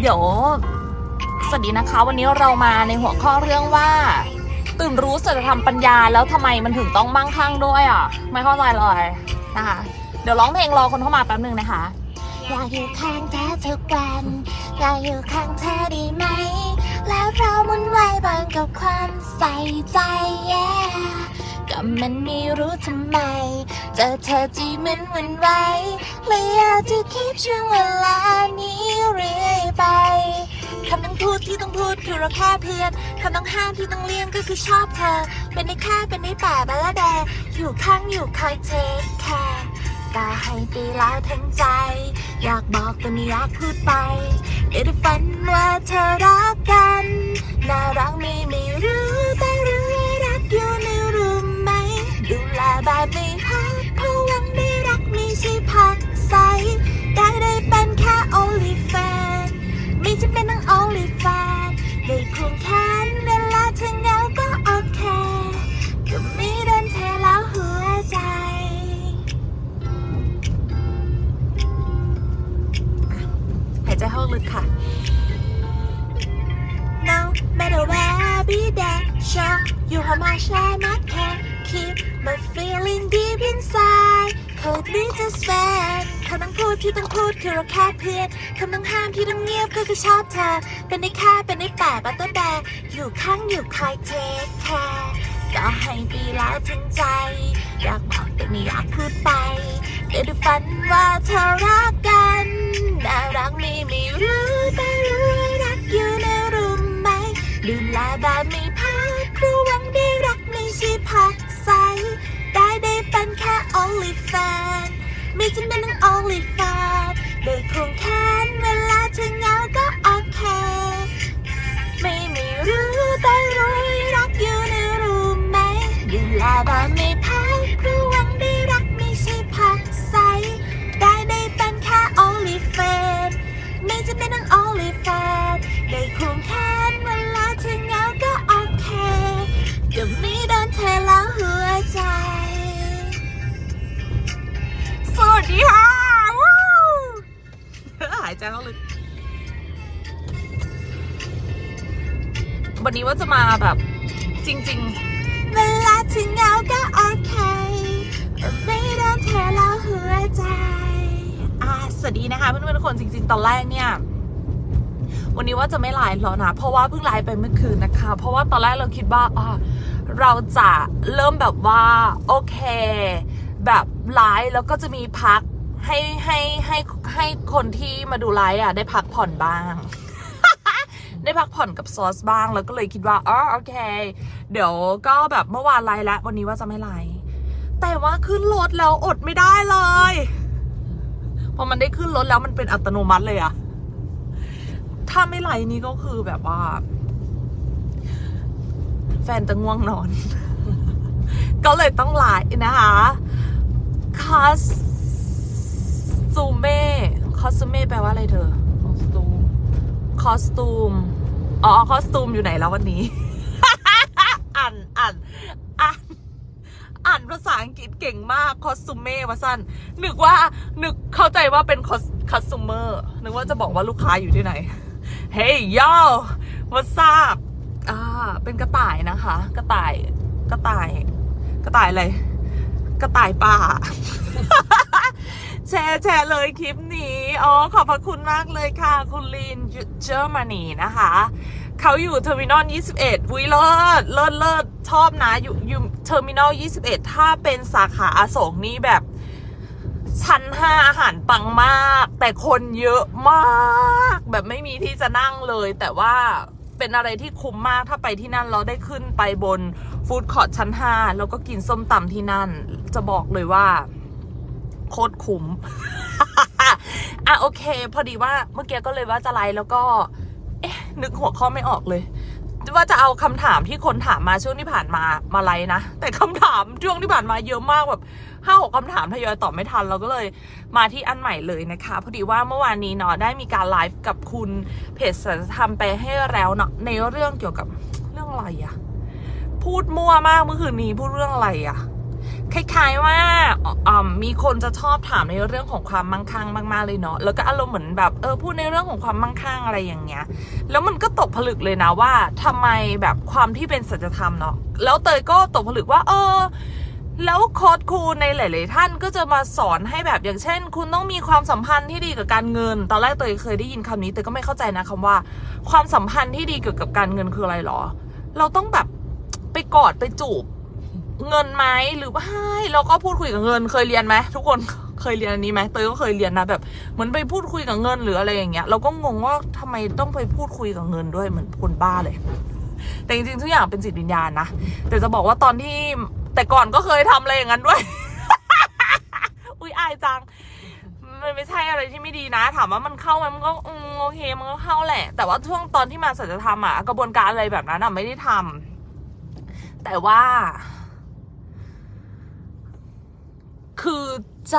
เดี๋ยว สวัสดีนะคะ วันนี้เรามาในหัวข้อเรื่องว่า ตื่นรู้สัจธรรมปัญญาแล้วทำไมมันถึงต้องมั่งคั่งด้วยอะ ไม่เข้าใจเลยนะคะ เดี๋ยวร้องเพลงรอคนเข้ามาแป๊บนึงนะคะ อยากอยู่ข้างเธอทุกวันอยากอยู่ข้างเธอด้ไหม แล้วเรามุนไหวบางกับความใส่ใจ yeah ก็มันไม่รู้ทำไมเจอเธอจีมันหวันไหวเลยอยากจะคีบช่วงเวลานี้เรื่อยไปคำต้องพูดที่ต้องพูดคือเราแค่เพื่อนคำต้องห้ามที่ต้องเลี่ยงก็คือชอบเธอ เป็นได้แค่เป็นได้แต่บาละแดอยู่ข้างอยู่คอยเทคแคร์ก็ให้ไปแล้วทั้งใจ อยากบอกแต่ไม่อยากพูดไปเดี๋ยวได้ฝันว่าเธอรักกัน น่ารักม่ หายใจเข้าลึกค่ะ No matter where I be there, show you how much I not care. Keep my feeling deep inside. Could be just fan คำต้องพูดที่ต้องพูดคือเราแค่เพื่อนคำต้องห้ามที่ต้องเงียบก็คือชอบเธอ เป็นได้แค่เป็นได้แต่บัตเตอร์แบร์อยู่ข้างอยู่คอยเทคแคร์ก็ให้ไปแล้วถึงใจ อยากบอกแต่ไม่อยากพูดไปเดี๋ยวด้ฝันว่าเธอรักกัน ไม่จำเป็นต้อง only fan ได้ควงแค่ หายใจเข้าลึกวันนี้ว่าจะมาแบบจริงเวลาเธอเหงาก็โอเค ไม่โดนเธอแล้วหัวใจๆอ่าสวัสดีนะคะเพื่อนๆทุกคนจริง ๆ ตอนแรกเนี่ย วันนี้ว่าจะไม่ไลฟ์แล้วนะ เพราะว่าเพิ่งไลฟ์ไปเมื่อคืนนะคะ เพราะว่าตอนแรกเราคิดว่าอ่าเราจะเริ่มแบบว่า โอเค แบบไลฟ์แล้วก็จะมีพัก ให้ให้ให้ให้คนที่มาดูไลฟ์อะ ได้พักผ่อนบ้าง ได้พักผ่อนกับซอสบ้างแล้วก็เลยคิดว่าอ๋อโอเค เดี๋ยวก็แบบเมื่อวานไลฟ์แล้ววันนี้ว่าจะไม่ไลฟ์แต่ว่าขึ้นรถแล้วอดไม่ได้เลยพอมันได้ขึ้นรถแล้วมันเป็นอัตโนมัติเลยอะถ้าไม่ไลฟ์นี้ก็คือแบบว่า แฟนจะง่วงนอน ก็เลยต้องไลฟ์นะคะคอส ตูเม่คอสตูเม่แปลว่าอะไรเธอ คอสตูม คอสตูม อ๋อ คอสตูมอยู่ไหนแล้ววันนี้ อ่านอ่านอ่านอ่านภาษาอังกฤษเก่งมากคอสตูเม่วะสั้นนึกว่านึกเข้าใจว่าเป็นคอสคอสตูเมอร์นึกว่าจะบอกว่าลูกค้าอยู่ที่ไหน เฮ้ยย่อวัทราบอ่าเป็นกระต่ายนะคะ กระต่าย กระต่าย กระต่ายอะไร กระต่ายป่า แชร์แชร์เลยคลิปนี้อ๋อขอบพระคุณมากเลยค่ะ คุณลีนเยอรมนีนะคะ เขาอยู่เทอร์มินอล 21วิเลิศเลิศเลิศชอบนะ อยู่อยู่เทอร์มินอล 21 ถ้าเป็นสาขาอโศกนี่แบบชั้น5อาหารปังมาก แต่คนเยอะมาก แบบไม่มีที่จะนั่งเลย แต่ว่าเป็นอะไรที่คุ้มมากถ้าไปที่นั่นเราได้ขึ้นไปบน ฟู้ดคอร์ทชั้น 5 แล้วก็กินส้มตำที่นั่น จะบอกเลยว่า โคตรคุ้ม อะโอเค พอดีว่าเมื่อกี้ก็เลยว่าจะไลฟ์แล้วก็ เอ๊ะ นึกหัวข้อไม่ออกเลย ว่าจะเอาคำถามที่คนถามมาช่วงที่ผ่านมามาไลฟ์นะ แต่คำถามช่วงที่ผ่านมาเยอะมากแบบห้าหกคำถามทยอยตอบไม่ทัน เราก็เลยมาที่อันใหม่เลยนะคะพอดีว่าเมื่อวานนี้เนาะได้มีการไลฟ์กับคุณเพจสัจธรรมไปให้แล้วเนาะในเรื่องเกี่ยวกับเรื่องอะไรอะ พูดมั่วมากเมื่อคืนนี้พูดเรื่องอะไรอะคล้ายๆว่าอ่ามีคนจะชอบถามในเรื่องของความมั่งคั่งมากๆเลยเนาะแล้วก็อารมณ์เหมือนแบบเออพูดในเรื่องของความมั่งคั่งอะไรอย่างเงี้ย แล้วมันก็ตกผลึกเลยนะว่าทำไมแบบความที่เป็นสัจธรรมเนาะแล้วเตยก็ตกผลึกว่า เออ แล้วโค้ดครูในหลาย ๆ ท่านก็จะมาสอนให้แบบอย่างเช่น คุณต้องมีความสัมพันธ์ที่ดีกับการเงิน ตอนแรกเตยเคยได้ยินคำนี้เตยก็ไม่เข้าใจนะคำว่า ความสัมพันธ์ที่ดีเกี่ยวกับการเงินคืออะไรหรอ เราต้องแบบ ไปกอดไปจูบ เงินไหมหรือว่าให้เราก็พูดคุยกับเงินเคยเรียนไหมทุกคนเคยเรียนอันนี้ไหมเตยก็เคยเรียนนะแบบเหมือนไปพูดคุยกับเงินหรืออะไรอย่างเงี้ยเราก็งงว่าทำไมต้องไปพูดคุยกับเงินด้วยเหมือนคนบ้าเลย แต่จริงๆทุกอย่างเป็นจิตวิญญาณนะแต่จะบอกว่าตอนที่แต่ก่อนก็เคยทำอะไรอย่างนั้นด้วย อุ้ยอายจังมันไม่ใช่อะไรที่ไม่ดีนะ ถามว่ามันเข้าไหมมันก็โอเคมันก็เข้าแหละ แต่ว่าช่วงตอนที่มาสัจธรรมอะกระบวนการอะไรแบบนั้นอะไม่ได้ทำ แต่ว่า คือใจ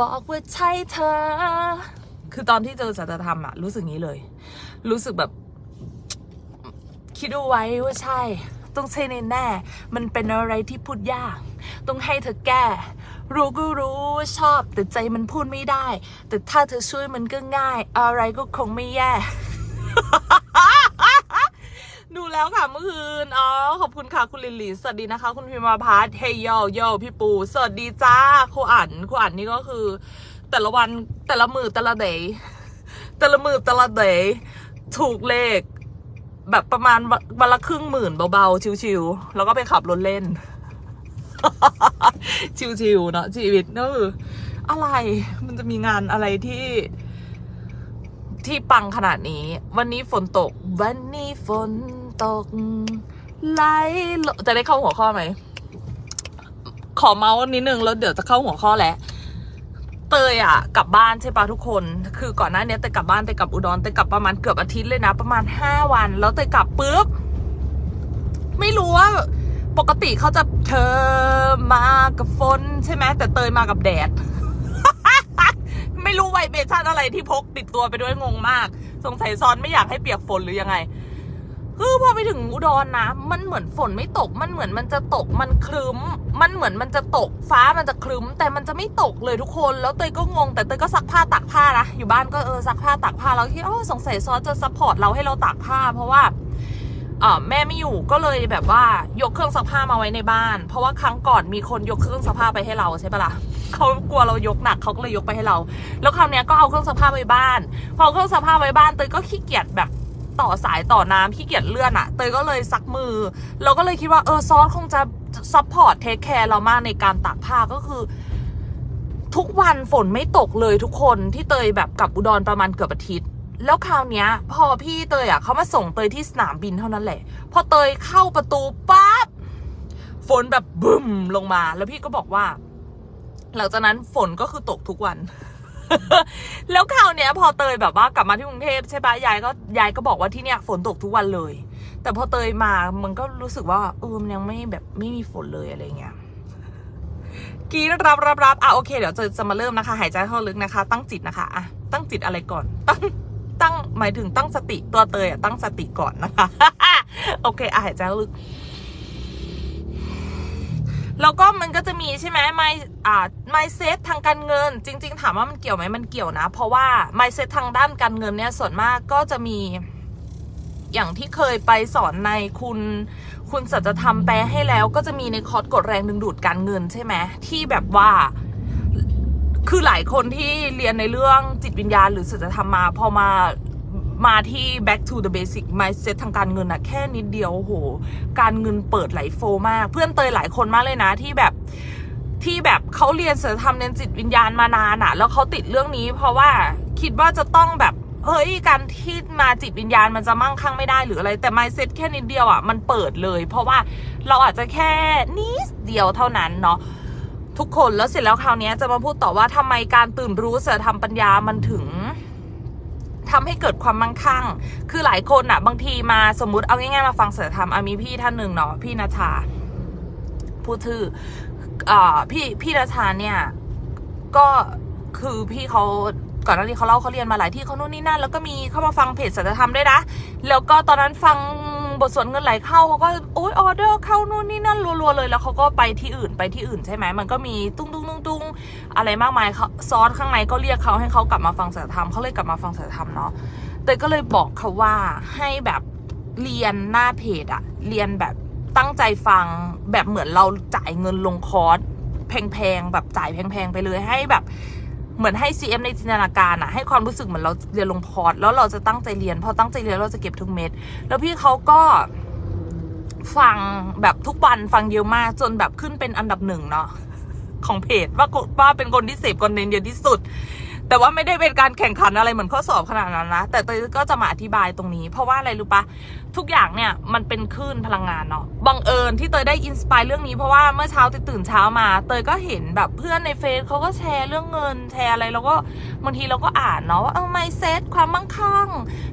บอกว่าใช่เธอ คือตอนที่เจอสัจธรรมอะรู้สึกงี้เลย รู้สึกแบบ คิดเอาไว้ว่าใช่ ต้องใช่แน่ๆมันเป็นอะไรที่พูดยาก ต้องให้เธอแก้ รู้ก็รู้ชอบ แต่ใจมันพูดไม่ได้ แต่ถ้าเธอช่วยมันก็ง่าย อะไรก็คงไม่แย่ ดูแล้วค่ะเมื่อคืน อ๋อ ขอบคุณค่ะ คุณลิลลี่สวัสดีนะคะ คุณพิมพ์พัฒน์เฮยโยโยพี่ปู สวัสดีจ้าครูอั๋นครูอั๋นนี่ก็คือ แต่ละวันแต่ละมือแต่ละเดย์แต่ละมือแต่ละเดย์ถูกเลข แบบประมาณวันละครึ่งหมื่นเบาๆ ชิวๆ แล้วก็ไปขับรถเล่น ชิวๆ เนาะชีวิตก็คืออะไร มันจะมีงานอะไรที่ที่ปังขนาดนี้ วันนี้ฝนตก วันนี้ฝน ตกไหลจะได้เข้าหัวข้อไหม ขอเมาส์นิดนึงแล้วเดี๋ยวจะเข้าหัวข้อแล้วเตยอะกลับบ้านใช่ปะทุกคน คือก่อนหน้านี้เตยกลับบ้านเตยกลับอุดรเตยกลับประมาณเกือบอาทิตย์เลยนะ ประมาณห้าวัน แล้วเตยกลับปุ๊บ ไม่รู้ว่า ปกติเขาจะเธอมากับฝนใช่ไหมแต่เตยมากับแดด ไม่รู้ไวเบชั่นอะไรที่พกติดตัวไปด้วยงงมาก สงสัยซ้อนไม่อยากให้เปียกฝนหรือยังไง คือพอไปถึงอุดรนนะ มันเหมือนฝนไม่ตก มันเหมือนมันจะตก มันครึ้ม มันเหมือนมันจะตก ฟ้ามันจะครึ้ม แต่มันจะไม่ตกเลยทุกคน แล้วเตยก็งง แต่เตยก็ซักผ้าตากผ้านะ อยู่บ้านก็เออซักผ้าตากผ้า แล้วคิดโอ้สงสัยซอสจะซัพพอร์ตเราให้เราตากผ้า เพราะว่าเออแม่ไม่อยู่ก็เลยแบบว่ายกเครื่องซักผ้ามาไว้ในบ้าน เพราะว่าครั้งก่อนมีคนยกเครื่องซักผ้าไปให้เราใช่ปะล่ะเขากลัวเรายกหนักเขาก็เลยยกไปให้เรา แล้วคราวเนี้ยก็เอาเครื่องซักผ้าไว้บ้าน พอเอาเครื่องซักผ้าไว้บ้านเตยก็ขี้เกียจแบบ ต่อสายต่อน้ำขี้เกียจเลื่อนอะเตยก็เลยซักมือเราก็เลยคิดว่าเออซอสคงจะซัพพอร์ตเทคแคร์เรามากในการตากผ้าก็คือ ทุกวันฝนไม่ตกเลยทุกคนที่เตยแบบกลับอุดรประมาณเกือบอาทิตย์แล้วคราวเนี้ย พอพี่เตยอะเขามาส่งเตยที่สนามบินเท่านั้นแหละ พอเตยเข้าประตูปั๊บฝนแบบบึ้มลงมา แล้วพี่ก็บอกว่า หลังจากนั้นฝนก็คือตกทุกวัน แล้วคราวเนี้ยพอเตยแบบว่ากลับมาที่กรุงเทพใช่ปะยายก็ยายก็บอกว่าที่เนี้ยฝนตกทุกวันเลย แต่พอเตยมามันก็รู้สึกว่าเออมันยังไม่แบบไม่มีฝนเลยอะไรเงี้ยกีรับรับรับอะโอเคเดี๋ยวจะจะมาเริ่มนะคะ หายใจเข้าลึกนะคะ ตั้งจิตนะคะอะตั้งจิตอะไรก่อน ตั้งตั้งหมายถึงตั้งสติตัวเตยอะตั้งสติก่อนนะคะ โอเคอะหายใจลึก แล้วก็มันก็จะมีใช่ไหมไมอ่าไมเซตทางการเงิน จริง ๆ ถามว่ามันเกี่ยวไหมมันเกี่ยวนะ เพราะว่าไม่เซตทางด้านการเงินเนี่ยส่วนมากก็จะมีอย่างที่เคยไปสอนในคุณคุณสัจธรรมแปลให้แล้ว ก็จะมีในคอร์สกดแรงดึงดูดการเงินใช่ไหมที่แบบว่าคือหลายคนที่เรียนในเรื่องจิตวิญญาณหรือสัจธรรมมาพอมา มาที่ back to the basic mindset ทางการเงินอะแค่นิดเดียวโห การเงินเปิดไหลโฟมาก เพื่อนเตยหลายคนมากเลยนะที่แบบที่แบบเขาเรียนศิลธรรมเรียนจิตวิญญาณมานานอะแล้วเขาติดเรื่องนี้ เพราะว่าคิดว่าจะต้องแบบเฮ้ยการที่มาจิตวิญญาณมันจะมั่งคั่งไม่ได้หรืออะไร แต่ mindset แค่นิดเดียวอะมันเปิดเลย เพราะว่าเราอาจจะแค่นิดเดียวเท่านั้นเนาะทุกคนแล้วเสร็จแล้วคราวนี้จะมาพูดต่อว่าทำไมการตื่นรู้เสธรรมปัญญามันถึง ทำให้เกิดความมั่งคั่ง คือหลายคนอะบางทีมาสมมุติเอาง่ายๆมาฟังเสธรรมมีพี่ท่านหนึ่งเนาะพี่นาชาพูดชื่ออ่าพี่พี่นาชาเนี่ย ก็คือพี่เขาก่อนหน้านี้เขาเล่าเขาเรียนมาหลายที่เขานู่นนี่นั่นแล้วก็มีเข้ามาฟังเพจสัจธรรมด้วยนะ แล้วก็ตอนนั้นฟัง บทสวดเงินไหลเข้าเขาก็โอ๊ยออเดอร์เข้านู่นนี่นั่นรัวๆเลยแล้วเขาก็ไปที่อื่นไปที่อื่นใช่ไหมมันก็มีตุ้งตุ้งตุ้งตุ้งอะไรมากมายเขาซอสข้างในก็เรียกเขาให้เขากลับมาฟังสัจธรรมเขาเลยกลับมาฟังสัจธรรมเนาะเตยก็เลยบอกเขาว่าให้แบบเรียนหน้าเพจอะเรียนแบบตั้งใจฟังแบบเหมือนเราจ่ายเงินลงคอร์สแพงๆแบบจ่ายแพงๆไปเลยให้แบบ เหมือนให้ CM ในจินตนาการอะให้ความรู้สึกเหมือนเราเรียนลงพอร์ตแล้วเราจะตั้งใจเรียน พอตั้งใจเรียนเราจะเก็บทุกเม็ดแล้วพี่เขาก็ฟังแบบทุกวันฟังเยอะมากจนแบบขึ้นเป็นอันดับหนึ่งเนาะของเพจว่าว่าเป็นคนที่เสพคอนเทนต์เยอะที่สุด แต่ว่าไม่ได้เป็นการแข่งขันอะไรเหมือนข้อสอบขนาดนั้นนะ แต่เตยก็จะมาอธิบายตรงนี้ เพราะว่าอะไรรู้ปะทุกอย่างเนี่ยมันเป็นคลื่นพลังงานเนาะบังเอิญที่เตยได้อินสปายเรื่องนี้เพราะว่าเมื่อเช้าเตยตื่นเช้ามา เตยก็เห็นแบบเพื่อนในเฟซเขาก็แชร์เรื่องเงินแชร์อะไรแล้วก็บางทีเราก็อ่านเนาะว่าเออไมเซ็ตความมั่งคั่ง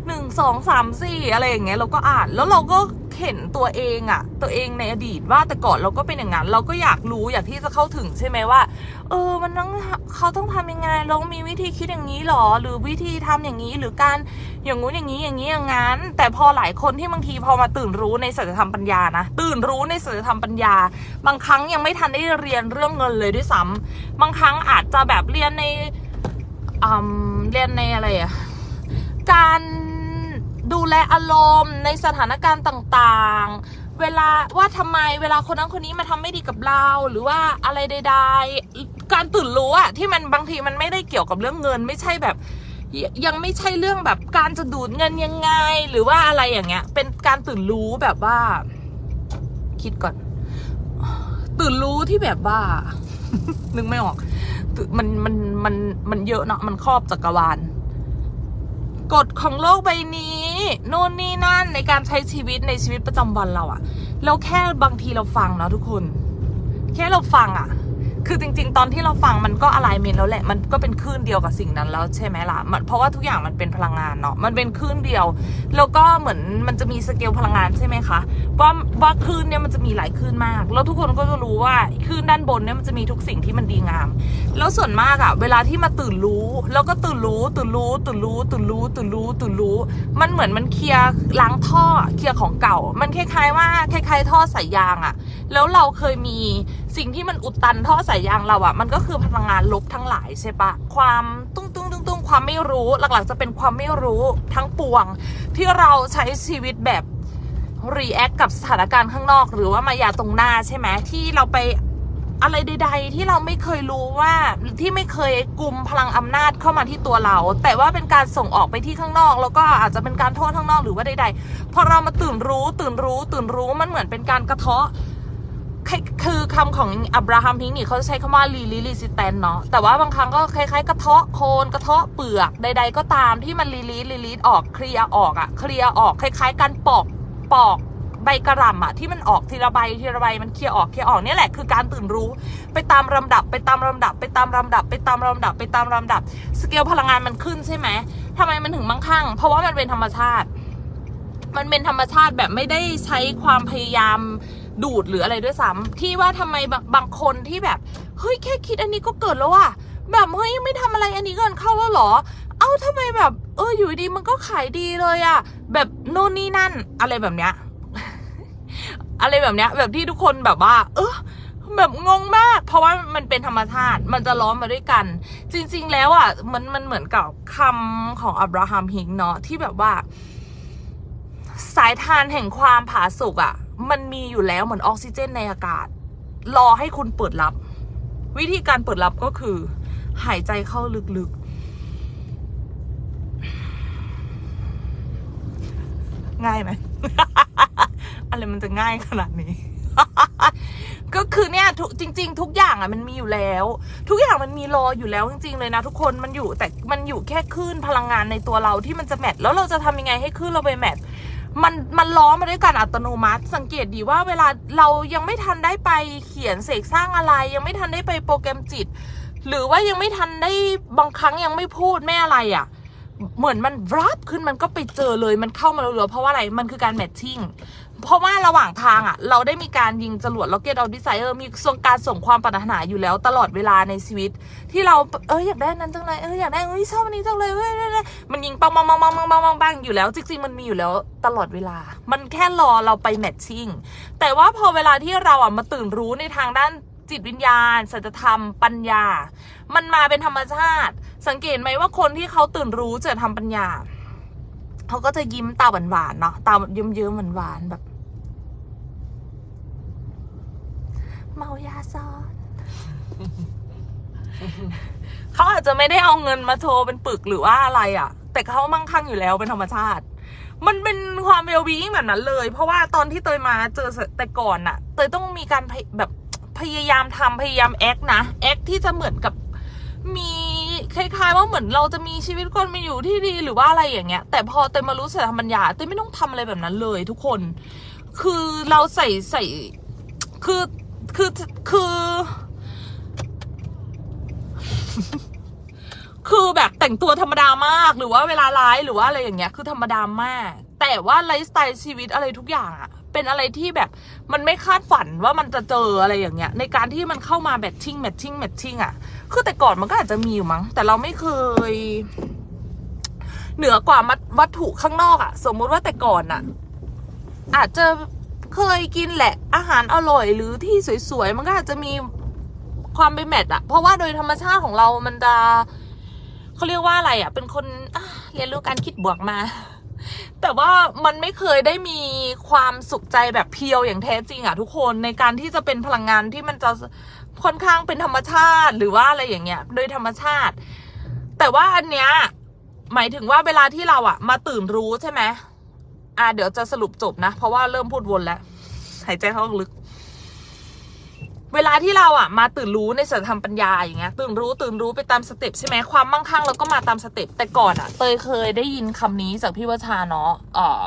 หนึ่งสองสามสี่อะไรอย่างเงี้ยเราก็อ่านแล้วเราก็ เห็นตัวเองอะตัวเองในอดีตว่าแต่ก่อนเราก็เป็นอย่างนั้น เราก็อยากรู้อยากที่จะเข้าถึงใช่ไหมว่า เออ มันต้องเขาต้องทำยังไงเรามีวิธีคิดอย่างนี้หรอ หรือวิธีทำอย่างนี้หรือการอย่างงู้นอย่างนี้อย่างนี้อย่างนั้น แต่พอหลายคนที่บางทีพอมาตื่นรู้ในศัลยธรรมปัญญานะตื่นรู้ในศัลยธรรมปัญญา บางครั้งยังไม่ทันได้เรียนเรื่องเงินเลยด้วยซ้ำบางครั้งอาจจะแบบเรียนในอืมเรียนในอะไรอะการ ดูแลอารมณ์ในสถานการณ์ต่างๆ เวลาว่าทำไมเวลาคนนั้นคนนี้มาทำไม่ดีกับเรา หรือว่าอะไรใด ๆ การตื่นรู้อะที่มันบางทีมันไม่ได้เกี่ยวกับเรื่องเงิน ไม่ใช่แบบยังไม่ใช่เรื่องแบบการจะดูดเงินยังไง หรือว่าอะไรอย่างเงี้ย เป็นการตื่นรู้แบบว่า คิดก่อน ตื่นรู้ที่แบบว่า นึกไม่ออก มันมันมันมันเยอะเนาะมันครอบจักรวาล กฎของโลกใบนี้นู่นนี่นั่นในการใช้ชีวิตในชีวิตประจำวันเราอะเราแค่บางทีเราฟังเนาะทุกคน แค่เราฟังอะ คือจริง ๆ ตอนที่เราฟังมันก็อะไรเมนแล้วแหละ มันก็เป็นคลื่นเดียวกับสิ่งนั้นแล้วใช่ไหมล่ะมันเพราะว่าทุกอย่างมันเป็นพลังงานเนาะ มันเป็นคลื่นเดียว แล้วก็เหมือนมันจะมีสเกลพลังงานใช่ไหมคะ ว่าว่าคลื่นเนี่ยมันจะมีหลายคลื่นมาก แล้วทุกคนก็จะรู้ว่าคลื่นด้านบนเนี่ยมันจะมีทุกสิ่งที่มันดีงาม แล้วส่วนมากอะเวลาที่มาตื่นรู้ แล้วก็ตื่นรู้ ตื่นรู้ ตื่นรู้ ตื่นรู้ ตื่นรู้ ตื่นรู้ มันเหมือนมันเคลียร์ล้างท่อ เคลียร์ของเก่า มันคล้ายๆว่าคล้ายๆท่อสายยางอะแล้วเราเคยมีสิ่งที่มันอุดตันท่อสายแต่ย่างเราอะมันก็คือพลังงานลบทั้งหลายใช่ปะความตุ้งตุ้งตุ้งตุ้งความไม่รู้หลักๆจะเป็นความไม่รู้ทั้งปวง ที่เราใช้ชีวิตแบบรีแอคกับสถานการณ์ข้างนอก หรือว่ามายาตรงหน้าใช่ไหมที่เราไปอะไรใด ๆ ที่เราไม่เคยรู้ว่าที่ไม่เคยกลุ่มพลังอำนาจเข้ามาที่ตัวเรา แต่ว่าเป็นการส่งออกไปที่ข้างนอก แล้วก็อาจจะเป็นการโทษข้างนอกหรือว่าใด ๆ พอเรามาตื่นรู้ตื่นรู้ตื่นรู้มันเหมือนเป็นการกระเทาะ คือคือคำของอับราฮัมพิงนี่เขาจะใช้คำว่าลีลิลิซิแตนเนาะแต่ว่าบางครั้งก็คล้ายๆ กระเทาะโคนกระเทาะเปลือกใด ๆ ก็ตามที่มันลีลิลีลิออกเคลียออกอะเคลียออกคล้าย ๆ การปอกปอกใบกระหล่ำอะที่มันออกทีละใบทีละใบมันเคลียออกเคลียออกเนี่ยแหละคือการตื่นรู้ไปตามลำดับไปตามลำดับ ไปตามลำดับ ไปตามลำดับไปตามลำดับ สเกลพลังงานมันขึ้นใช่ไหมทำไมมันถึงมั่งคั่ง เพราะว่ามันเป็นธรรมชาติ มันเป็นธรรมชาติแบบไม่ได้ใช้ความพยายาม ดูดหรืออะไรด้วยซ้ำที่ว่าทำไมบางบางคนที่แบบเฮ้ยแค่คิดอันนี้ก็เกิดแล้วอะแบบเฮ้ยยังไม่ทำอะไรอันนี้เงินเข้าแล้วหรอ เอ้าทำไมแบบ เอออยู่ดีมันก็ขายดีเลยอะแบบโน่นนี่นั่น อะไรแบบเนี้ยอะไรแบบเนี้ย แบบที่ทุกคนแบบว่า เออแบบงงมาก เพราะว่ามันเป็นธรรมชาติ มันจะล้อมมาด้วยกัน จริง ๆ แล้วอะมันมันเหมือนกับคำของอับราฮัมฮิงค์เนาะที่แบบว่า สายทานแห่งความผาสุกอะ่ะ มันมีอยู่แล้วเหมือนออกซิเจนในอากาศ รอให้คุณเปิดรับ วิธีการเปิดรับก็คือ หายใจเข้าลึกๆ ง่ายไหมอะไรมันจะง่ายขนาดนี้ ก็คือเนี่ยทุกจริง ๆ ทุกอย่างอะมันมีอยู่แล้ว ทุกอย่างมันมีรออยู่แล้วจริง ๆ เลยนะทุกคนมันอยู่แต่มันอยู่แค่คลื่นพลังงานในตัวเราที่มันจะแมทแล้วเราจะทำยังไงให้คลื่นเราไปแมท มันมันล้อมาด้วยการอัตโนมัติ สังเกตดีว่าเวลาเรายังไม่ทันได้ไปเขียนเสกสร้างอะไร ยังไม่ทันได้ไปโปรแกรมจิต หรือว่ายังไม่ทันได้บางครั้งยังไม่พูดไม่อะไรอะเหมือนมันรับขึ้นมันก็ไปเจอเลยมันเข้ามาเร็วๆเพราะว่าอะไรมันคือการแมทชิ่ง เพราะว่าระหว่างทางอะ เราได้มีการยิงจรวด Rocket of Desire มีส่งการส่งความปรารถนาอยู่แล้วตลอดเวลาในชีวิต ที่เราเอออยากได้นั้นจังเลยเอออยากได้เอ้ยชอบอันนี้จังเลยเว้ยเว้ยเว้ยมันยิงปังปังปังปังปังปังปังปังอยู่แล้วจริงๆมันมีอยู่แล้วตลอดเวลา มันแค่รอเราไปแมทชิ่งแต่ว่าพอเวลาที่เราอะมาตื่นรู้ในทางด้านจิตวิญญาณสัจธรรม ปัญญา มันมาเป็นธรรมชาติ สังเกตไหมว่าคนที่เขาตื่นรู้จะทำปัญญาเขาก็จะยิ้มตาหวานๆเนาะตาเยิ้มๆหวานๆแบบ เมายาซ้อนเขาอาจจะไม่ได้เอาเงินมาโชว์เป็นปึกหรือว่าอะไรอะ่ะ แต่เขามั่งคั่งอยู่แล้วเป็นธรรมชาติ มันเป็นความเวลบีอิงแบบนั้นเลย เพราะว่าตอนที่เตยมาเจอแต่ก่อนน่ะเตยต้องมีการแบบพยายามทำพยายามแอคนะแอคที่จะเหมือนกับมีคล้ายๆว่าเหมือนเราจะมีชีวิตคนมาอยู่ที่ดีหรือว่าอะไรอย่างเงี้ย แต่พอเตยมารู้สัจธรรมปัญญาเตยไม่ต้องทำอะไรแบบนั้นเลย ทุกคน คือเราใส่ใส่คือ คือคือ คือแบบแต่งตัวธรรมดามากหรือว่าเวลาไลฟ์หรือว่าอะไรอย่างเงี้ยคือธรรมดามาก แต่ว่าไลฟ์สไตล์ชีวิตอะไรทุกอย่างอะเป็นอะไรที่แบบมันไม่คาดฝันว่ามันจะเจออะไรอย่างเงี้ย ในการที่มันเข้ามาแมทชิ่งแมทชิ่งแมทชิ่งอะคือแต่ก่อนมันก็อาจจะมีอยู่มั้ง แต่เราไม่เคย เหนือกว่าวัตถุข้างนอกอะสมมุติว่าแต่ก่อนอะอาจจะ เคยกินแหละ อาหารอร่อยหรือที่สวยๆ มันก็อาจจะมีความไปแมทอะเพราะว่าโดยธรรมชาติของเรามันจะเขาเรียกว่าอะไรอะเป็นคนเรียนรู้การคิดบวกมา แต่ว่ามันไม่เคยได้มีความสุขใจแบบเพียวอย่างแท้จริงอะทุกคนในการที่จะเป็นพลังงานที่มันจะค่อนข้างเป็นธรรมชาติหรือว่าอะไรอย่างเงี้ย โดยธรรมชาติ แต่ว่าอันเนี้ยหมายถึงว่าเวลาที่เราอะมาตื่นรู้ใช่ไหม อะเดี๋ยวจะสรุปจบนะ เพราะว่าเริ่มพูดวนแล้ว หายใจเข้าลึก เวลาที่เราอะ มาตื่นรู้ในสัจธรรมปัญญาอย่างเงี้ย ตื่นรู้ตื่นรู้ไปตามสเต็ปใช่ไหมความมั่งคั่งเราก็มาตามสเต็ปแต่ก่อนอะ เตยเคยได้ยินคำนี้จากพี่วชาเนาะเอ่อ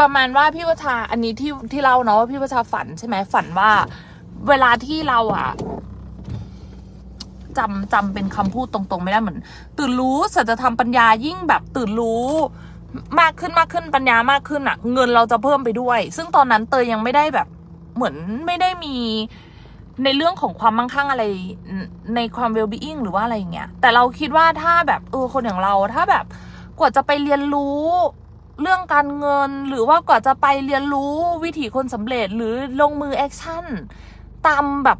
ประมาณว่าพี่วชาอันนี้ที่ที่เล่าเนาะว่าพี่วชาฝันใช่ไหมฝันว่า เวลาที่เราอะจำจำเป็นคำพูดตรงๆ ไม่ได้เหมือน ตื่นรู้สัจธรรมปัญญายิ่งแบบตื่นรู้ มากขึ้นมากขึ้นปัญญามากขึ้นอะเงินเราจะเพิ่มไปด้วย ซึ่งตอนนั้นเตยยังไม่ได้แบบ เหมือนไม่ได้มีในเรื่องของความมั่งคั่งอะไรในความ well being หรือว่าอะไรอย่างเงี้ยแต่เราคิดว่าถ้าแบบเออคนอย่างเราถ้าแบบกว่าจะไปเรียนรู้เรื่องการเงินหรือว่ากว่าจะไปเรียนรู้วิถีคนสำเร็จหรือลงมือแอคชั่นตามแบบ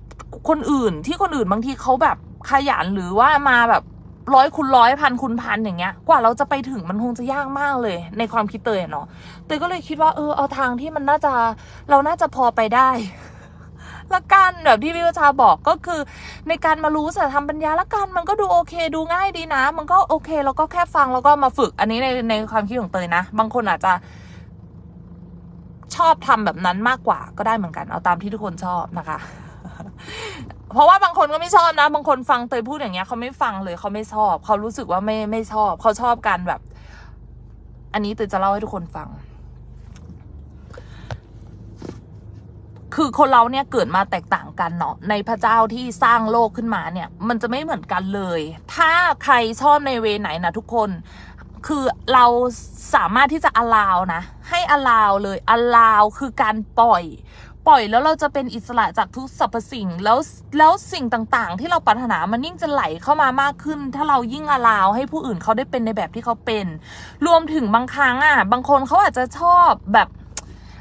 คนอื่นที่คนอื่นบางทีเขาแบบขยันหรือว่ามาแบบ ร้อยคูณร้อยพันคูณพันอย่างเงี้ย กว่าเราจะไปถึงมันคงจะยากมากเลย ในความคิดเตยเนาะเตยก็เลยคิดว่าเออเอาทางที่มันน่าจะเราน่าจะพอไปได้ละกันแบบที่พี่วชาบอกก็คือ ในการมารู้สัจธรรมปัญญาละกันมันก็ดูโอเค ดูง่ายดีนะ มันก็โอเคแล้วก็แค่ฟังแล้วก็มาฝึก อันนี้ในในความคิดของเตยนะ บางคนอาจจะ ชอบทำแบบนั้นมากกว่าก็ได้เหมือนกัน เอาตามที่ทุกคนชอบนะคะ เพราะว่าบางคนก็ไม่ชอบนะ บางคนฟังเตยพูดอย่างเงี้ยเขาไม่ฟังเลยเขาไม่ชอบ เขารู้สึกว่าไม่ไม่ชอบ เขาชอบการแบบ อันนี้เตยจะเล่าให้ทุกคนฟัง คือคนเราเนี่ยเกิดมาแตกต่างกันเนาะในพระเจ้าที่สร้างโลกขึ้นมาเนี่ย มันจะไม่เหมือนกันเลย ถ้าใครชอบในเวไหนนะทุกคนคือเราสามารถที่จะอลาวนะ ให้อลาวเลยอลาวคือการปล่อย ปล่อยแล้วเราจะเป็นอิสระจากทุกสรรพสิ่งแล้วแล้วสิ่งต่างๆ ที่เราปรารถนามันยิ่งจะไหลเข้ามามากขึ้น ถ้าเรายิ่งอลาวให้ผู้อื่นเขาได้เป็นในแบบที่เขาเป็น รวมถึงบางครั้งอะ บางคนเขาอาจจะชอบแบบ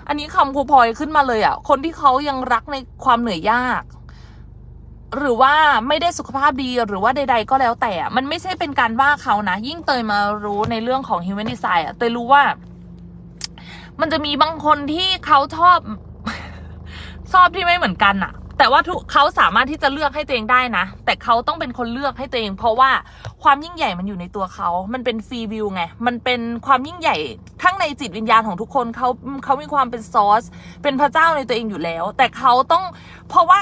อันนี้คำครูพลอยขึ้นมาเลยอะ คนที่เขายังรักในความเหนื่อยยาก หรือว่าไม่ได้สุขภาพดีหรือว่าใด ๆ ก็แล้วแต่ มันไม่ใช่เป็นการว่าเขานะ ยิ่งเตยมารู้ในเรื่องของ human design อะเตยรู้ว่า มันจะมีบางคนที่เขาชอบ ชอบที่ไม่เหมือนกันอะแต่ว่าเขาสามารถที่จะเลือกให้ตัวเองได้นะ แต่เขาต้องเป็นคนเลือกให้ตัวเอง เพราะว่าความยิ่งใหญ่มันอยู่ในตัวเขา มันเป็นฟรีวิวไง มันเป็นความยิ่งใหญ่ทั้งในจิตวิญญาณของทุกคนเขาเขามีความเป็นซอส เป็นพระเจ้าในตัวเองอยู่แล้ว แต่เขาต้องเพราะว่า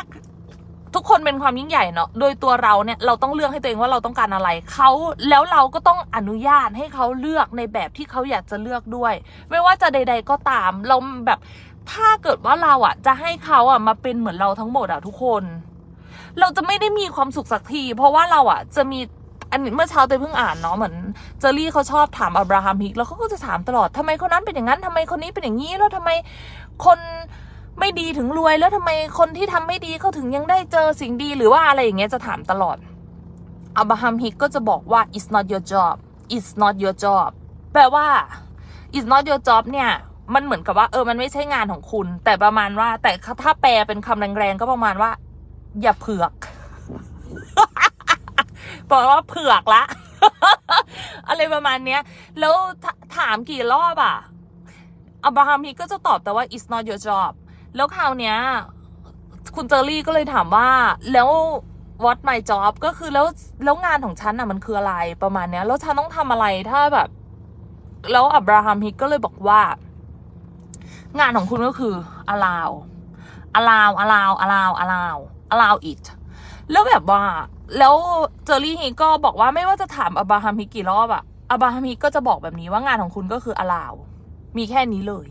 ทุกคนเป็นความยิ่งใหญ่เนาะ โดยตัวเราเนี่ยเราต้องเลือกให้ตัวเองว่าเราต้องการอะไรเขาแล้วเราก็ต้องอนุญาตให้เขาเลือกในแบบที่เขาอยากจะเลือกด้วย ไม่ว่าจะใด ๆ ก็ตามเราแบบ ถ้าเกิดว่าเราอะ จะให้เขาอะมาเป็นเหมือนเราทั้งหมดอะทุกคน เราจะไม่ได้มีความสุขสักที เพราะว่าเราอะ จะมีอันนี้เมื่อเช้าเตยเพิ่งอ่านเนาะเหมือนเจอรี่เขาชอบถามอับราฮัมฮิกแล้วเขาก็จะถามตลอดทำไมคนนั้นเป็นอย่างนั้นทำไมคนนี้เป็นอย่างนี้แล้วทำไมคนไม่ดีถึงรวยแล้วทำไมคนที่ทำไม่ดีเขาถึงยังได้เจอสิ่งดีหรือว่าอะไรอย่างเงี้ยจะถามตลอดอับราฮัมฮิกก็จะบอกว่า it's not your job it's not your job แปลว่า it's not your job เนี่ย มันเหมือนกับว่า เออ มันไม่ใช่งานของคุณ แต่ประมาณว่า แต่ถ้าแปลเป็นคำแรงๆก็ประมาณว่า อย่าเผือกบอกว่าเผือกละ อะไรประมาณเนี้ย แล้วถามกี่รอบอะอับราฮัมฮีก็จะตอบแต่ว่า it's not your job แล้วคราวเนี้ย คุณเจอรี่ก็เลยถามว่า แล้ว what my job ก็คือแล้วแล้วงานของฉันอะมันคืออะไรประมาณเนี้ย แล้วฉันต้องทำอะไรถ้าแบบ แล้วอับราฮัมฮิกก็เลยบอกว่า งานของคุณก็คือ allow allow allow allow allow allow it แล้วแบบว่า แล้วเจอรี่ฮิกก็บอกว่าไม่ว่าจะถามอับราฮัมฮิกี่รอบอะอับราฮัมฮิก็จะบอกแบบนี้ว่างานของคุณก็คือ allow มีแค่นี้เลย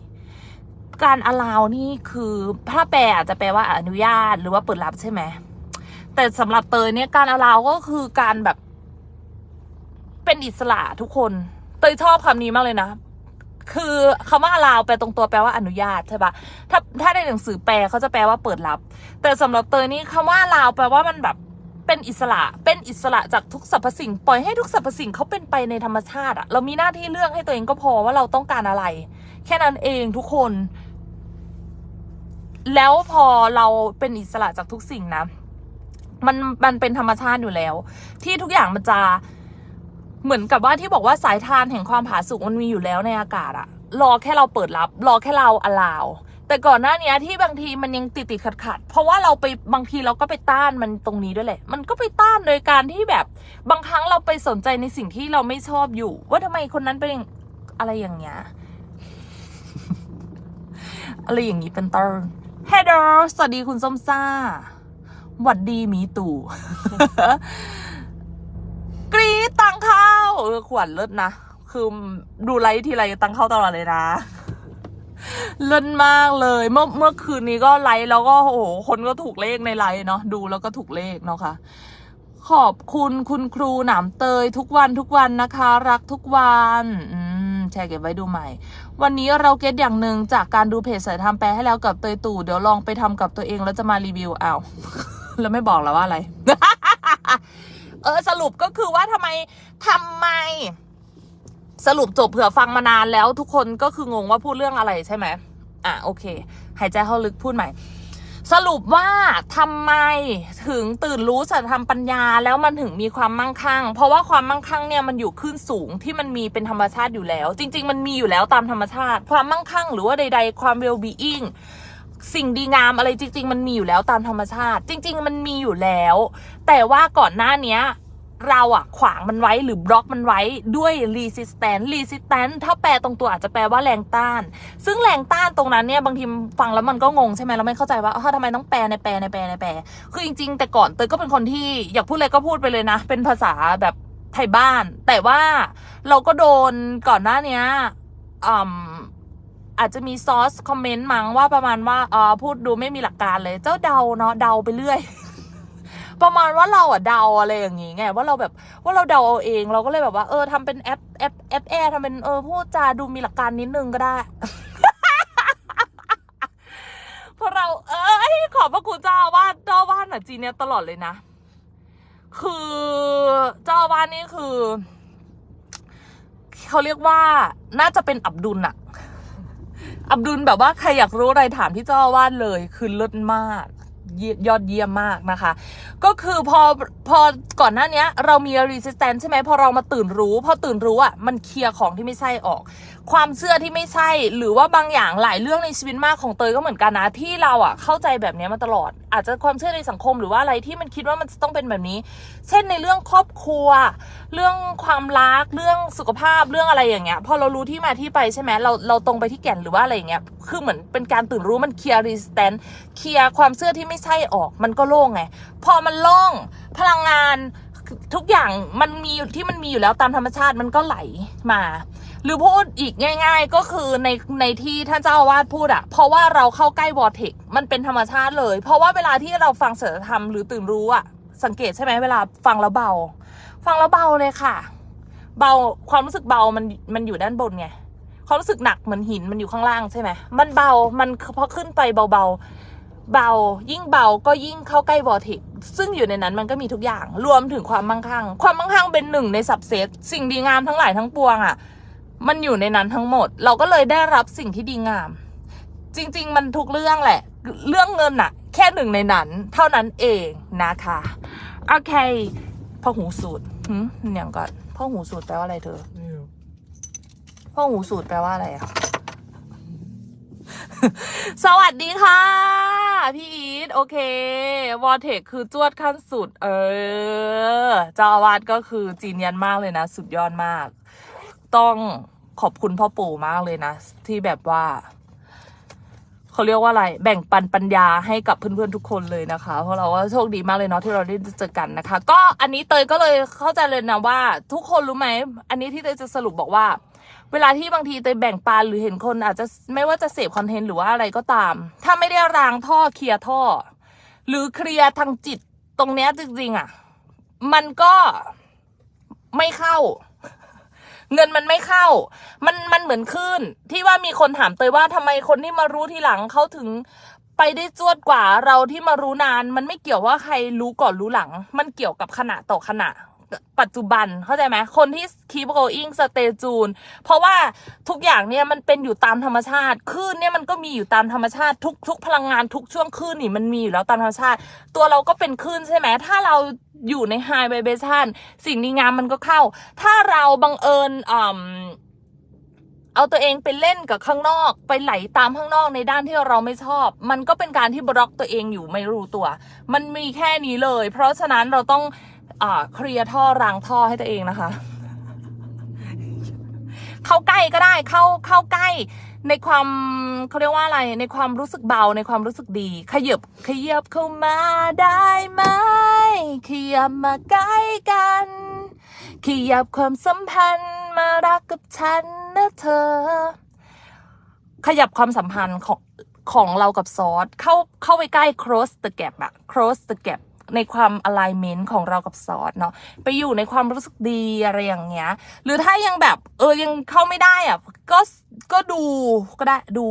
การ allow นี่คือถ้าแปลอาจจะแปลว่าอนุญาตหรือว่าเปิดรับใช่ไหม แต่สำหรับเตยเนี่ยการ allow ก็คือการแบบ เป็นอิสระทุกคน เตยชอบคำนี้มากเลยนะ คือคำว่า allow แปลตรงตัวแปลว่าอนุญาตใช่ปะถ้าถ้าในหนังสือแปลเขาจะแปลว่าเปิดรับ แต่สำหรับเตยนี่คำว่า allow แปลว่ามันแบบเป็นอิสระ เป็นอิสระจากทุกสรรพสิ่ง ปล่อยให้ทุกสรรพสิ่งเขาเป็นไปในธรรมชาติอะเรามีหน้าที่เลือกให้ตัวเองก็พอว่าเราต้องการอะไร แค่นั้นเองทุกคน แล้วพอเราเป็นอิสระจากทุกสิ่งนะ มันมันเป็นธรรมชาติอยู่แล้ว ที่ทุกอย่างมันจะ เหมือนกับว่าที่บอกว่าสายทานแห่งความผาสุกมันมีอยู่แล้วในอากาศอะรอแค่เราเปิดรับ รอแค่เราอลาว แต่ก่อนหน้านี้ที่บางทีมันยังติดติดขัดขัดเพราะว่าเราไปบางทีเราก็ไปต้านมันตรงนี้ด้วยแหละ มันก็ไปต้านโดยการที่แบบบางครั้งเราไปสนใจในสิ่งที่เราไม่ชอบอยู่ ว่าทำไมคนนั้นเป็นอะไรอย่างเงี้ยอะไรอย่างนี้เป็นต้น h e y d o สวัสดีคุณส้มซ่าหวัดดีมีตู่ เข้าเออขวัญเลิศนะ คือดูไลฟ์ทีไรตังเข้าตลอดเลยนะเลิศมากเลย เมื่อเมื่อคืนนี้ก็ไลฟ์แล้วก็โอ้โหคนก็ถูกเลขในไลฟ์เนาะดูแล้วก็ถูกเลขเนาะค่ะขอบคุณคุณครูหนามเตยทุกวันทุกวันนะคะ รักทุกวันอืมแชร์เก็บไว้ดูใหม่ วันนี้เราเก็ตอย่างหนึ่งจากการดูเพจสายทำแปลให้แล้วกับเตยตู่เดี๋ยวลองไปทำกับตัวเองแล้วจะมารีวิวเอาแล้วไม่บอกแล้วว่าอะไร เออสรุปก็คือว่าทำไม ทำไม สรุปจบเผื่อฟังมานานแล้ว ทุกคนก็คืองงว่าพูดเรื่องอะไรใช่ไหมอะโอเค หายใจเข้าลึกพูดใหม่ สรุปว่าทำไมถึงตื่นรู้สัจธรรมปัญญาแล้วมันถึงมีความมั่งคั่ง เพราะว่าความมั่งคั่งเนี่ยมันอยู่ขึ้นสูงที่มันมีเป็นธรรมชาติอยู่แล้ว จริง ๆ มันมีอยู่แล้วตามธรรมชาติ ความมั่งคั่งหรือว่าใด ๆ ความ well being สิ่งดีงามอะไรจริง ๆ มันมีอยู่แล้วตามธรรมชาติ จริง ๆ มันมีอยู่แล้ว แต่ว่าก่อนหน้าเนี้ย เราอะขวางมันไว้หรือบล็อกมันไว้ด้วย resistance resistance ถ้าแปลตรงตัวอาจจะแปลว่าแรงต้าน ซึ่งแรงต้านตรงนั้นเนี่ยบางทีฟังแล้วมันก็งงใช่ไหมเราไม่เข้าใจว่าเออทำไมต้องแปลในแปลในแปลในแปลคือจริงๆ แต่ก่อนเตยก็เป็นคนที่อยากพูดอะไรก็พูดไปเลยนะ เป็นภาษาแบบไทยบ้าน แต่ว่าเราก็โดนก่อนหน้านี้อืมอาจจะมีซอสคอมเมนต์มั้งว่าประมาณว่าเออพูดดูไม่มีหลักการเลย เจ้าเดาเนาะเดาไปเรื่อย ประมาณว่าเราอะเดาอะไรอย่างงี้ไงว่าเราแบบว่าเราเดาเอาเองเราก็เลยแบบว่า เออทำเป็นแอปแอปแอปแอร์ทำเป็นเออพูดจาดูมีหลักการนิดนึงก็ได้เพราะเราเอ้ยขอบพระคุณเจ้าอาวาสเจ้าอาวาสน่ะจีเนี่ยตลอดเลยนะ คือเจ้าอาวาสนี่คือเขาเรียกว่าน่าจะเป็นอับดุลอะอับดุลแบบว่าใครอยากรู้อะไรถามที่เจ้าอาวาสเลย คือเลิศมาก ยอดเยี่ยมมากนะคะ ก็คือพอพอก่อนหน้านี้เรามี resistance ใช่ไหมพอเรามาตื่นรู้ พอตื่นรู้อะมันเคลียร์ของที่ไม่ใช่ออก ความเชื่อที่ไม่ใช่ หรือว่าบางอย่างหลายเรื่องในชีวิตมากของเตยก็เหมือนกันนะที่เราอะเข้าใจแบบนี้มาตลอด อาจจะความเชื่อในสังคมหรือว่าอะไรที่มันคิดว่ามันจะต้องเป็นแบบนี้ เช่นในเรื่องครอบครัว เรื่องความรักเรื่องสุขภาพเรื่องอะไรอย่างเงี้ยพอเรารู้ที่มาที่ไปใช่ไหมเราเราตรงไปที่แก่นหรือว่าอะไรอย่างเงี้ยคือเหมือนเป็นการตื่นรู้มันเคลียร์ resistance เคลียร์ความเชื่อที่ไม่ใช่ออกมันก็โล่งไงพอมันโล่งพลังงานทุกอย่างมันมีอยู่ที่มันมีอยู่แล้วตามธรรมชาติมันก็ไหลมา หรือพูดอีกง่าย ๆ ก็คือในในที่ท่านเจ้าอาวาสพูดอะเพราะว่าเราเข้าใกล้วอร์เทกมันเป็นธรรมชาติเลย เพราะว่าเวลาที่เราฟังเสียรธรรมหรือตื่นรู้อะสังเกตใช่ไหมเวลาฟังแล้วเบา ฟังแล้วเบาเลยค่ะ เบาความรู้สึกเบามันมันอยู่ด้านบนไงความรู้สึกหนักเหมือนหินมันอยู่ข้างล่างใช่ไหมมันเบามันพอขึ้นไปเบาๆเบา ยิ่งเบาก็ยิ่งเข้าใกล้วอร์ติกซึ่งอยู่ในนั้นมันก็มีทุกอย่างรวมถึงความมั่งคั่ง ความมั่งคั่งเป็นหนึ่งในสับเซตสิ่งดีงามทั้งหลายทั้งปวงอะ่ะ มันอยู่ในนั้นทั้งหมด เราก็เลยได้รับสิ่งที่ดีงาม จริง ๆ มันทุกเรื่องแหละ เรื่องเงินอะแค่หนึ่งในนั้น เท่านั้นเองนะคะโอเคพ่อหูสูตรหืมอย่างก่อนพ่อหูสูตรแปลว่าอะไรเธอพ่อหูสูตรแปลว่าอะไรอะสวัสดีค่ะ พี่อีทโอเควอเทคคือจวดขั้นสุด เออเจ้าอาวาสก็คือจีนยันมากเลยนะ สุดยอดมาก ต้องขอบคุณพ่อปู่มากเลยนะ ที่แบบว่าเขาเรียกว่าอะไร แบ่งปันปัญญาให้กับเพื่อนๆทุกคนเลยนะคะ เพราะเราก็โชคดีมากเลยเนาะที่เราได้เจอกันนะคะ ก็อันนี้เตยก็เลยเข้าใจเลยนะว่า ทุกคนรู้ไหม อันนี้ที่เตยจะสรุปบอกว่า เวลาที่บางทีเตยแบ่งปันหรือเห็นคน อาจจะไม่ว่าจะเสพคอนเทนต์หรือว่าอะไรก็ตาม ถ้าไม่ได้รางท่อเคลียร์ท่อ หรือเคลียร์ทางจิตตรงเนี้ยจริงๆอะ มันก็ไม่เข้า เงินมันไม่เข้า มันมันเหมือนคลื่นที่ว่ามีคนถามเตยว่าทำไมคนที่มารู้ทีหลังเขาถึงไปได้จวดกว่าเราที่มารู้นาน มันไม่เกี่ยวว่าใครรู้ก่อนรู้หลัง มันเกี่ยวกับขณะต่อขณะ ปัจจุบันเข้าใจไหมคนที่ keep going stay tuned เพราะว่าทุกอย่างเนี่ยมันเป็นอยู่ตามธรรมชาติคลื่นเนี่ยมันก็มีอยู่ตามธรรมชาติทุกทุกพลังงานทุกช่วงคลื่นนี่มันมีอยู่แล้วตามธรรมชาติ ตัวเราก็เป็นคลื่นใช่ไหมถ้าเราอยู่ใน high vibration สิ่งดีงามมันก็เข้า ถ้าเราบังเอิญอ่าเอาตัวเองไปเล่นกับข้างนอกไปไหลตามข้างนอกในด้านที่เราไม่ชอบ มันก็เป็นการที่บล็อกตัวเองอยู่ไม่รู้ตัว มันมีแค่นี้เลย เพราะฉะนั้นเราต้อง อ่าเคลียร์ท่อรางท่อให้ตัวเองนะคะ เข้าใกล้ก็ได้เข้าเข้าใกล้ ในความเขาเรียกว่าอะไร ในความรู้สึกเบาในความรู้สึกดี ขยับขยับเข้ามาได้ไหมขยับมาใกล้กันขยับความสัมพันธ์มารักกับฉันนะเธอ ขยับความสัมพันธ์ของของเรากับซอสเข้าเข้าไปใกล้ cross the gap อะ cross the gap ในความ alignment ของเรากับซอสเนาะไปอยู่ในความรู้สึกดีอะไรอย่างเงี้ย หรือถ้ายังแบบเออยังเข้าไม่ได้อะก็ก็ดูก็ได้ดู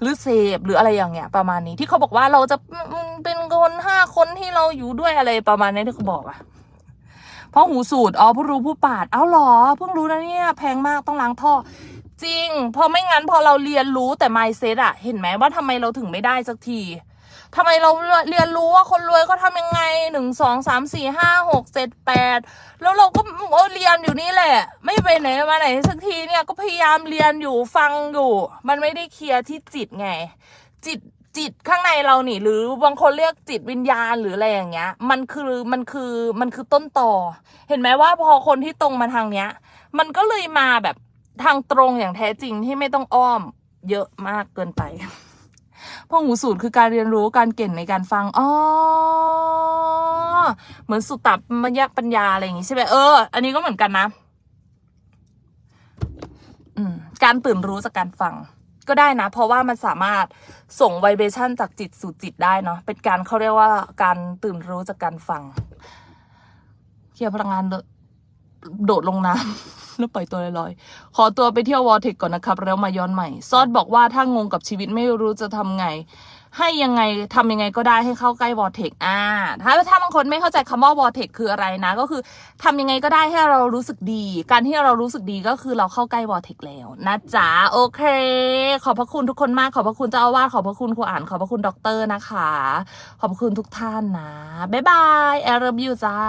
หรือเสพหรืออะไรอย่างเงี้ย ประมาณนี้ที่เขาบอกว่าเราจะเป็นคนห้าคนที่เราอยู่ด้วยอะไรประมาณนี้ที่เขาบอกอะเพราะหูสูตรอ๋อผู้รู้ผู้ปาดเอ้าหรอเพิ่งรู้นะเนี่ยแพงมากต้องล้างท่อจริงพราะไม่งั้นพอเราเรียนรู้แต่ mindset อะเห็นไหมว่าทำไมเราถึงไม่ได้สักที ทำไมเราเรียนรู้ว่าคนรวยเขาทำยังไงหนึ่งสองสามสี่ห้าหกเจ็ดแปดแล้วเราก็เออเรียนอยู่นี่แหละ ไม่ไปไหนมาไหนสักทีเนี่ยก็พยายามเรียนอยู่ฟังอยู่ มันไม่ได้เคลียร์ที่จิตไง จิตจิตข้างในเรานี่หรือบางคนเรียกจิตวิญญาณหรืออะไรอย่างเงี้ย มันคือมันคือมันคือต้นต่อ เห็นไหมว่าพอคนที่ตรงมาทางเนี้ย มันก็เลยมาแบบทางตรงอย่างแท้จริงที่ไม่ต้องอ้อมเยอะมากเกินไป พราะหูสูตรคือการเรียนรู้การเก่งในการฟังอ๋อเหมือนสุตตมัญญปัญญาอะไรอย่างงี้ใช่ไหมเอออันนี้ก็เหมือนกันนะอืมการตื่นรู้จากการฟังก็ได้นะ เพราะว่ามันสามารถส่งไวเบชั่นจากจิตสู่จิตได้เนาะเป็นการเขาเรียกว่าการตื่นรู้จากการฟัง เคลียร์พลังงานโดดลงน้ำ แล้วปล่อยตัวลอยๆ ขอตัวไปเที่ยววอลเทคก่อนนะครับ แล้วมาย้อนใหม่ ซอสบอกว่าถ้างงกับชีวิตไม่รู้จะทำไง ให้ยังไงทำยังไงก็ได้ให้เข้าใกล้วอลเทคอ่า ถ้าถ้าบางคนไม่เข้าใจคำว่าวอลเทคคืออะไรนะ ก็คือทำยังไงก็ได้ให้เรารู้สึกดี การที่เรารู้สึกดีก็คือเราเข้าใกล้วอลเทคแล้วนะจ๊ะโอเค ขอบพระคุณทุกคนมากขอบพระคุณเจ้าอาวาสขอบพระคุณครูอ่านขอบพระคุณด็อกเตอร์นะคะ ขอบพระคุณทุกท่านนะบ๊ายบายแอร์เรบิวจ้า